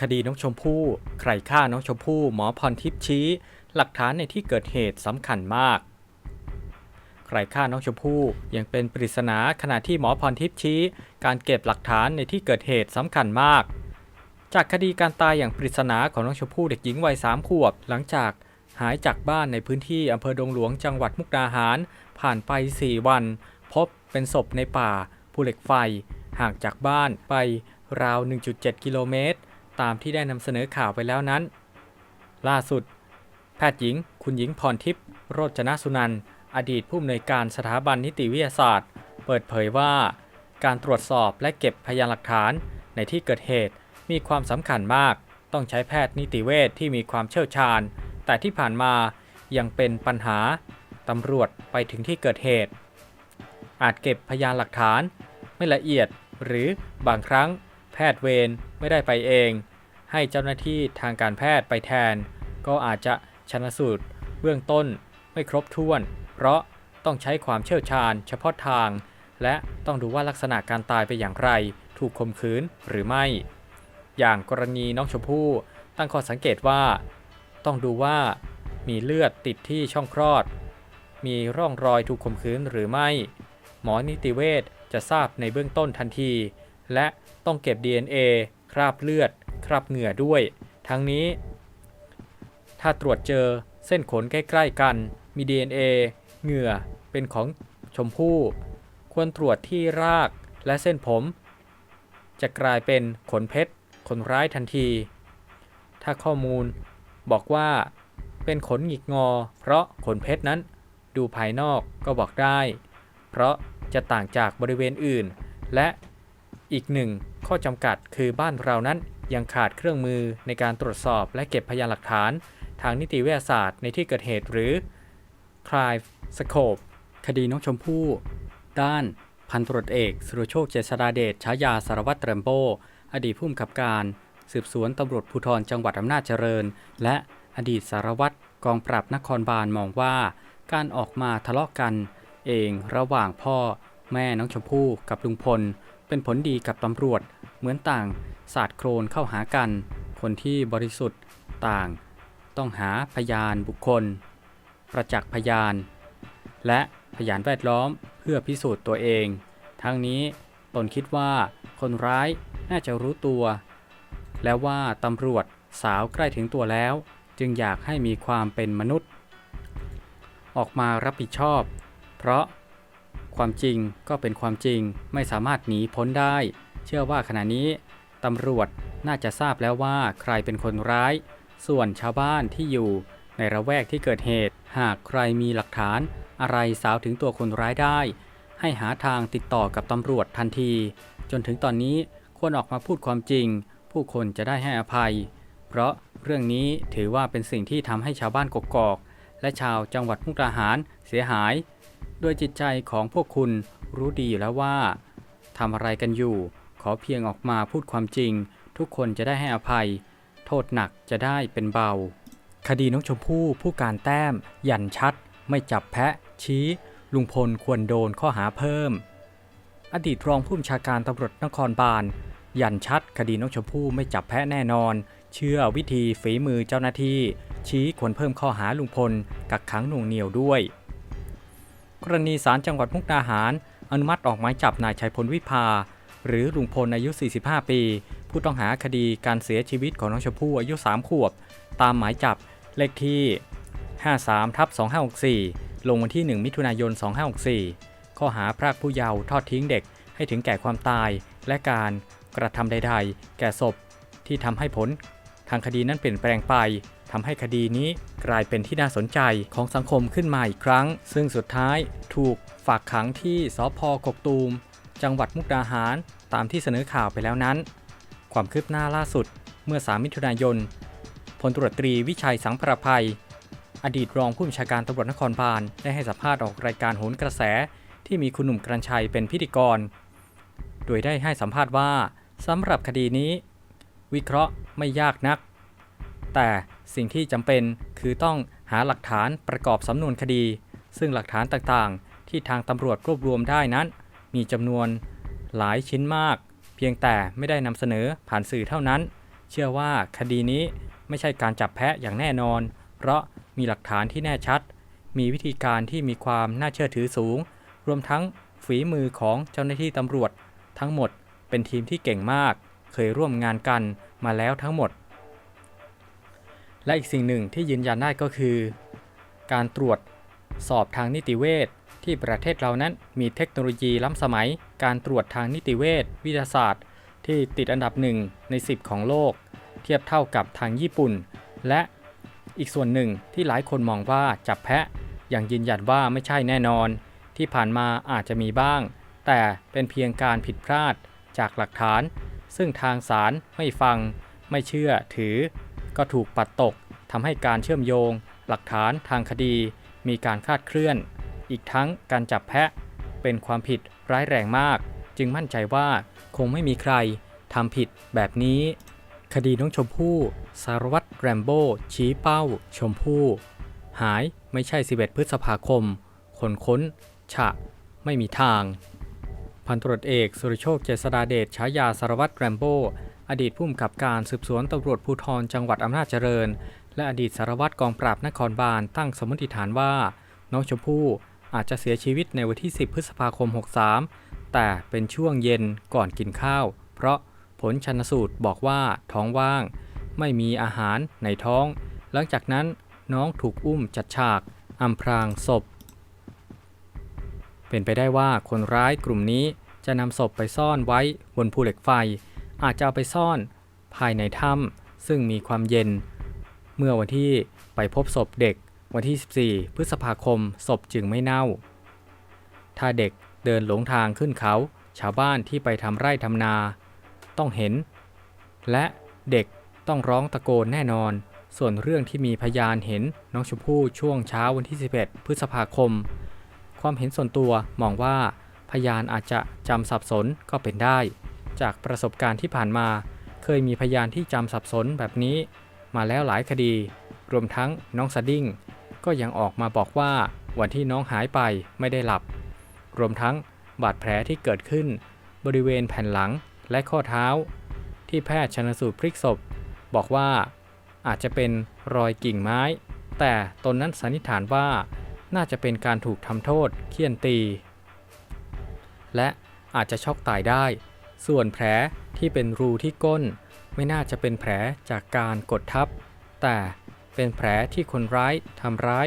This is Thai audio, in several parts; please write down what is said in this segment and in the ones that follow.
คดีน้องชมพู่ ใครฆ่าน้องชมพู่หมอพรทิพย์ชี้ หลักฐานในที่เกิดเหตุสำคัญมาก ใครฆ่าน้องชมพู่ยังเป็นปริศนาขณะที่หมอพรทิพย์ชี้ การเก็บหลักฐานในที่เกิดเหตุสำคัญมาก จากคดีการตายอย่างปริศนาของน้องชมพู่เด็กหญิงวัยสามขวบ หลังจากหายจากบ้านในพื้นที่อำเภอดงหลวงจังหวัดมุกดาหาร ผ่านไป 4 วัน พบเป็นศพในป่าภูเหล็กไฟ ห่างจากบ้านไปราว 1.7 กิโลเมตร ตามที่ได้นำเสนอข่าวไปแล้วนั้น ล่าสุด แพทย์หญิง คุณหญิงพรทิพย์โรจนสุนันท์อดีตผู้อำนวยการสถาบันนิติวิทยาศาสตร์ เปิดเผยว่า การตรวจสอบและเก็บพยานหลักฐานในที่เกิดเหตุมีความสำคัญมาก ต้องใช้แพทย์นิติเวชที่มีความเชี่ยวชาญ แต่ที่ผ่านมายังเป็นปัญหาตำรวจไปถึงที่เกิดเหตุ อาจเก็บพยานหลักฐาน ไม่ละเอียดหรือบางครั้งแพทย์เวรไม่ได้ไปเอง ให้เจ้าหน้าที่ทางการแพทย์ไปแทน ก็อาจจะชนสูตร เบื้องต้นไม่ครบถ้วน เพราะต้องใช้ความเชี่ยวชาญ เฉพาะทาง และต้องดูว่าลักษณะการตายไปอย่างไร ถูกข่มขืนหรือไม่ อย่างกรณีน้องชมพู่ตั้งข้อสังเกตว่า ต้องดูว่ามีเลือดติดที่ช่องคลอด มีร่องรอยถูกข่มขืนหรือไม่ หมอนิติเวชจะทราบในเบื้องต้นทันที และต้องเก็บ DNA คราบเลือด คราบเหงื่อด้วย ทั้งนี้ ถ้าตรวจเจอเส้นขนใกล้ ๆ กัน มี DNA เหงื่อเป็นของชมพู่ ควรตรวจที่รากและเส้นผม จะกลายเป็นขนเพชรคนร้ายทันที ถ้าข้อมูลบอกว่าเป็นขนหงิกงอ เพราะขนเพชรนั้นดูภายนอกก็บอกได้ เพราะจะต่างจากบริเวณอื่น และอีกหนึ่งข้อจำกัดคือบ้านเรานั้น ยังขาดเครื่องมือในการตรวจสอบและเก็บพยานหลักฐาน ทางนิติวิทยาศาสตร์ในที่เกิดเหตุหรือ crime scope คดีน้องชมพู่ ด้านพันตรวจเอกสุรโชคเจษฎาเดชฉายาสารวัตรเตรมโบ อดีตผู้กำกับการ สืบสวนตำรวจภูธรจังหวัดอำนาจเจริญ และอดีตสารวัตรกองปราบนครบาลมองว่า การออกมาทะเลาะกัน เองระหว่างพ่อ แม่น้องชมพู่กับลุงพล เป็นผลดีกับตำรวจ เหมือนต่างศาสตร์โครนเข้าหากัน คนที่บริสุทธิ์ต่าง ต้องหาพยานบุคคล ประจักษ์พยาน และพยานแวดล้อมเพื่อพิสูจน์ตัวเอง ทั้งนี้ตนคิดว่าคนร้ายน่าจะรู้ตัว แล้วว่าตำรวจสาวใกล้ถึงตัวแล้ว จึงอยากให้มีความเป็นมนุษย์ ออกมารับผิดชอบ เพราะความจริงก็เป็นความจริงไม่สามารถหนีพ้นได้ เชื่อว่าขณะนี้ตำรวจน่าจะทราบแล้วว่าใครเป็นคนร้าย ส่วนชาวบ้านที่อยู่ในระแวกที่เกิดเหตุ หากใครมีหลักฐานอะไรสาวถึงตัวคนร้ายได้ ให้หาทางติดต่อกับตำรวจทันที จนถึงตอนนี้ควรออกมาพูดความจริง ผู้คนจะได้ให้อภัย เพราะเรื่องนี้ถือว่าเป็นสิ่งที่ทำให้ชาวบ้านกกอก และชาวจังหวัดมุกดาหารเสียหายโดยจิตใจของพวกคุณรู้ดีอยู่แล้วว่าทำอะไรกันอยู่ อเพียงออกมาพูดความจริง ทุกคนจะได้ให้อภัย โทษหนักจะได้เป็นเบา คดีน้องชมพู่ผู้การแต้ม ยันชัด ไม่จับแพะ ชี้ ลุงพลควรโดนข้อหาเพิ่ม อดีตรองผู้บัญชาการตำรวจนครบาล ยันชัด คดีน้องชมพู่ไม่จับแพะแน่นอน เชื่อวิธีฝีมือเจ้าหน้าที่ ชี้ควรเพิ่มข้อหาลุงพล กักขังหน่วงเหนียวด้วย กรณีศาลจังหวัดมุกดาหารอนุมัติออกหมายจับนายชัยพลวิภา หรือลุงพลอายุ 45 ปี ผู้ต้องหาคดีการเสียชีวิตของน้องชมพู่อายุ 3 ขวบ ตามหมายจับเลขที่ 53ทับ2564 ลงวันที่ 1 มิถุนายน 2564 ข้อหาพรากผู้เยาว์ทอดทิ้งเด็กให้ถึงแก่ความตายและการกระทำใดๆ แก่ศพ ที่ทำให้ผล ทางคดีนั้นเปลี่ยนแปลงไปทำให้คดีนี้กลายเป็นที่น่าสนใจของสังคมขึ้นมาอีกครั้ง ซึ่งสุดท้ายถูกฝากขังที่สพกกตูม จังหวัดมุกดาหารตามที่เสนอข่าวไปแล้วนั้น ความคืบหน้าล่าสุดเมื่อ 3 มิถุนายนพลตรวจตรีวิชัยสังประภัย อดีตรองผู้บัญชาการตำรวจนครบาลได้ให้สัมภาษณ์ออกรายการโหนกระแสที่มีคุณหนุ่มกรัญชัยเป็นพิธีกร โดยได้ให้สัมภาษณ์ว่าสำหรับคดีนี้ วิเคราะห์ไม่ยากนัก แต่สิ่งที่จำเป็นคือต้องหาหลักฐานประกอบสำนวนคดี ซึ่งหลักฐานต่างๆ ที่ทางตำรวจรวบรวมได้นั้น มีจำนวนหลายชิ้นมาก เพียงแต่ไม่ได้นำเสนอผ่านสื่อเท่านั้น เชื่อว่าคดีนี้ไม่ใช่การจับแพะอย่างแน่นอน เพราะมีหลักฐานที่แน่ชัด มีวิธีการที่มีความน่าเชื่อถือสูง รวมทั้งฝีมือของเจ้าหน้าที่ตำรวจ ทั้งหมดเป็นทีมที่เก่งมาก เคยร่วมงานกันมาแล้วทั้งหมด และอีกสิ่งหนึ่งที่ยืนยันได้ก็คือ การตรวจสอบทางนิติเวช ที่ประเทศเรานั้นมีเทคโนโลยีล้ำสมัย การตรวจทางนิติเวชวิทยาศาสตร์ ที่ติดอันดับหนึ่งใน 10 ของโลก เทียบเท่ากับทางญี่ปุ่น และอีกส่วนหนึ่งที่หลายคนมองว่าจับแพะยังยืนยันว่าไม่ใช่แน่นอน ที่ผ่านมาอาจจะมีบ้าง แต่เป็นเพียงการผิดพลาดจากหลักฐาน ซึ่งทางศาลไม่ฟัง ไม่เชื่อถือ ก็ถูกปัดตกทำให้การเชื่อมโยง หลักฐานทางคดี มีการคาดเคลื่อน อีกทั้งการจับแพะเป็นความผิดร้ายแรงมาก จึงมั่นใจว่าคงไม่มีใครทำผิดแบบนี้ คดีน้องชมพู่ สารวัตรแรมโบ้ชี้เป้า ชมพู่ หายไม่ใช่ 11 พฤษภาคม คนค้น ฉะ ไม่มีทาง พันตรวจเอกสุริโชคเจษดาเดชฉายาสารวัตรแรมโบ้อดีตผู้กำกับการสืบสวนตำรวจภูธรจังหวัดอำนาจเจริญ และอดีตสารวัตรกองปราบนครบาลตั้งสมมติฐานว่า น้องชมพู่ อาจจะเสียชีวิตในวันที่ 10 พฤษภาคม 63 แต่เป็นช่วงเย็นก่อนกินข้าว เพราะผลชันสูตรบอกว่าท้องว่าง ไม่มีอาหารในท้อง หลังจากนั้นน้องถูกอุ้มจัดฉากอำพรางศพ เป็นไปได้ว่าคนร้ายกลุ่มนี้จะนำศพไปซ่อนไว้บนภูเหล็กไฟ อาจจะเอาไปซ่อนภายในถ้ำซึ่งมีความเย็น เมื่อวันที่ไปพบศพเด็ก วันที่ 14 พฤษภาคมศพจึงไม่เน่า ถ้าเด็กเดินหลงทางขึ้นเขา ชาวบ้านที่ไปทำไร่ทำนา ต้องเห็น และเด็กต้องร้องตะโกนแน่นอน ส่วนเรื่องที่มีพยานเห็นน้องชมพู่ช่วงเช้าวันที่ 11 พฤษภาคม ความเห็นส่วนตัวมองว่าพยานอาจจะจำสับสนก็เป็นได้ จากประสบการณ์ที่ผ่านมา เคยมีพยานที่จำสับสนแบบนี้ มาแล้วหลายคดี รวมทั้งน้องสดิ้ง ก็ยังออกมาบอกว่าวันที่น้องหายไปไม่ได้หลับ รวมทั้งบาดแผลที่เกิดขึ้น บริเวณแผ่นหลังและข้อเท้า ที่แพทย์ชนสูตรพลิกศพ บอกว่าอาจจะเป็นรอยกิ่งไม้ แต่ตนนั้นสันนิษฐานว่าน่าจะเป็นการถูกทำโทษเคี่ยนตี และอาจจะช็อกตายได้ ส่วนแผลที่เป็นรูที่ก้น ไม่น่าจะเป็นแผลจากการกดทับ แต่ เป็นแผลที่คนร้ายทำร้าย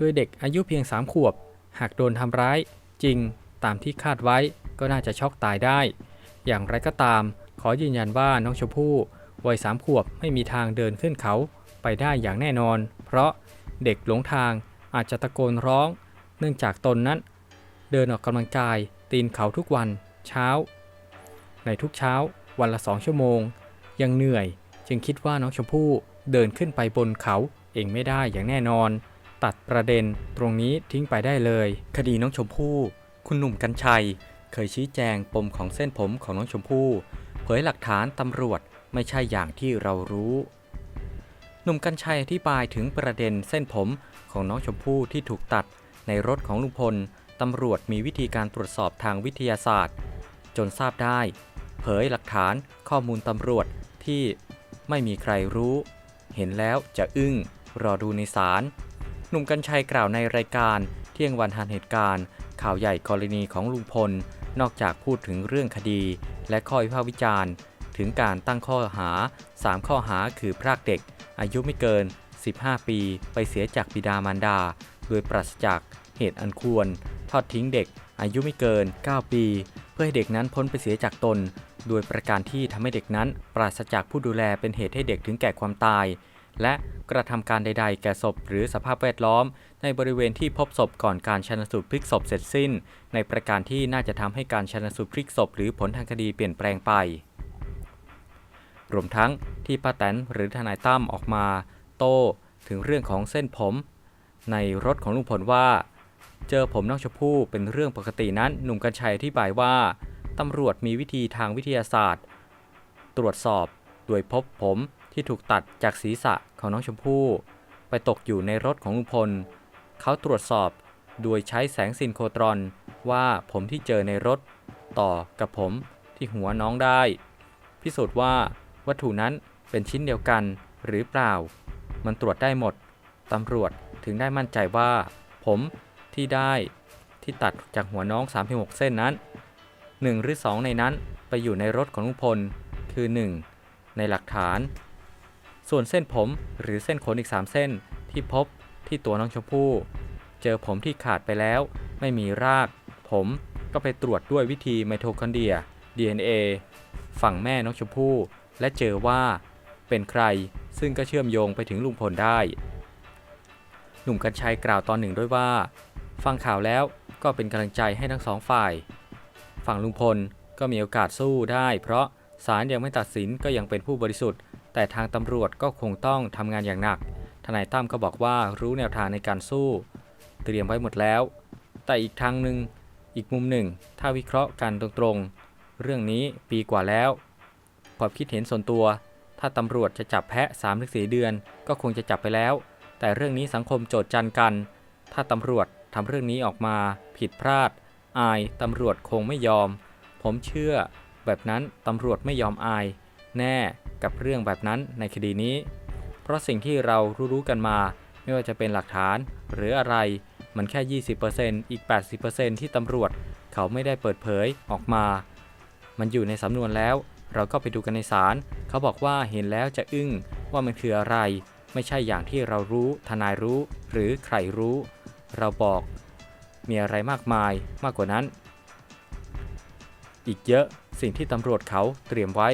ด้วยเด็กอายุเพียง 3 ขวบ หากโดนทำร้าย จริงตามที่คาดไว้ก็น่าจะช็อกตายได้ อย่างไรก็ตาม ขอยืนยันว่าน้องชมพู่วัยสามขวบไม่มีทางเดินขึ้นเขาไปได้อย่างแน่นอน เพราะเด็กหลงทางอาจจะตะโกนร้อง เนื่องจากตนนั้น เดินออกกำลังกาย ตีนเขาทุกวันเช้า ในทุกเช้าวันละสองชั่วโมง ยังเหนื่อย จึงคิดว่าน้องชมพู่ เดินขึ้นไปบนเขาเองไม่ได้อย่างแน่นอน ตัดประเด็นตรงนี้ทิ้งไปได้เลย คดีน้องชมพู่ คุณหนุ่มกัญชัย เคยชี้แจงปมของเส้นผมของน้องชมพู่ เผยหลักฐานตำรวจไม่ใช่อย่างที่เรารู้ หนุ่มกัญชัยอธิบายถึงประเด็นเส้นผมของน้องชมพู่ที่ถูกตัดในรถของลุงพลตำรวจมีวิธีการตรวจสอบทางวิทยาศาสตร์ จนทราบได้ เผยหลักฐานข้อมูลตำรวจที่ไม่มีใครรู้ เห็นแล้วจะอึ้ง รอดูในศาลหนุ่มกัญชัยกล่าวในรายการเที่ยงวันทันเหตุการณ์ ข่าวใหญ่กรณีของลุงพล นอกจากพูดถึงเรื่องคดี และข้อวิพากษ์วิจารณ์ ถึงการตั้งข้อหา 3 ข้อหาคือพรากเด็ก อายุไม่เกิน 15 ปี ไปเสียจากบิดามารดา โดยปราศจากเหตุอันควร ทอดทิ้งเด็ก อายุไม่เกิน 9 ปี เพื่อให้เด็กนั้นพ้นไปเสียจากตน โดยประการที่ทำให้เด็กนั้น ปราศจากผู้ดูแลเป็นเหตุให้เด็กถึงแก่ความตาย และกระทำการใด ๆ แก่ศพหรือสภาพแวดล้อม ในบริเวณที่พบศพก่อนการชันสูตรพลิกศพเสร็จสิ้น ในประการที่น่าจะทำให้การชันสูตรพลิกศพหรือผลทางคดีเปลี่ยนแปลงไป รวมทั้งที่ป้าแตนหรือทนายตั้มออกมา โต้ถึงเรื่องของเส้นผม ในรถของลุงพลว่า เจอผมน้องชมพู่เป็นเรื่องปกตินั้นหนุ่มกัญชัยอธิบายว่า ตำรวจมีวิธีทางวิทยาศาสตร์ ตรวจสอบโดยพบผมที่ถูกตัดจากศีรษะของน้องชมพู่ ไปตกอยู่ในรถของลุงพล เขาตรวจสอบโดยใช้แสงซินโครตรอนว่าผมที่เจอในรถต่อกับผมที่หัวน้องได้ พิสูจน์ว่าวัตถุนั้นเป็นชิ้นเดียวกันหรือเปล่า มันตรวจได้หมด ตำรวจถึงได้มั่นใจว่า ผมที่ได้ที่ตัดจากหัวน้อง 36 เส้นนั้น 1 หรือ 2 ในนั้นไปอยู่ในรถของลุงพล คือ 1 ในหลักฐาน ส่วนเส้นผมหรือเส้นขนอีก 3 เส้นที่พบที่ตัวน้องชมพู่ เจอผมที่ขาดไปแล้ว ไม่มีราก ผมก็ไปตรวจด้วยวิธีไมโทคอนเดรีย DNA ฝั่งแม่น้องชมพู่ และเจอว่าเป็นใครซึ่งก็เชื่อมโยงไปถึงลุงพลได้ หนุ่มกัญชัยกล่าวตอนหนึ่งด้วยว่า ฟังข่าวแล้วก็เป็นกำลังใจให้ทั้งสองฝ่าย ฝั่งลุงพลก็มีโอกาสสู้ได้ เพราะศาลยังไม่ตัดสินก็ยังเป็นผู้บริสุทธิ์ แต่ทางตำรวจก็คงต้องทำงานอย่างหนัก ทนายตั้มก็บอกว่ารู้แนวทางในการสู้ เตรียมไว้หมดแล้ว แต่อีกทางหนึ่งอีกมุมหนึ่ง ถ้าวิเคราะห์กันตรงๆ เรื่องนี้ปีกว่าแล้วความคิดเห็นส่วนตัว ถ้าตำรวจจะจับแพะ3-4เดือน ก็คงจะจับไปแล้ว แต่เรื่องนี้สังคมโจทย์จันกัน ถ้าตำรวจทำเรื่องนี้ออกมาผิดพลาด อายตำรวจคงไม่ยอม ผมเชื่อ แบบนั้นตำรวจไม่ยอมอาย แน่กับเรื่องแบบนั้นในคดีนี้ เพราะสิ่งที่เรารู้ๆกันมา ไม่ว่าจะเป็นหลักฐานหรืออะไร มันแค่ 20%อีก 80%ที่ตำรวจเขาไม่ได้เปิดเผยออกมา มันอยู่ในสำนวนแล้ว เราก็ไปดูกันในศาลเขาบอกว่าเห็นแล้วจะอึ้งว่ามันคืออะไร ไม่ใช่อย่างที่เรารู้ ทนายรู้ หรือใครรู้ เราบอก มีอะไรมากมายมากกว่านั้น อีกเยอะสิ่งที่ตำรวจเขาเตรียมไว้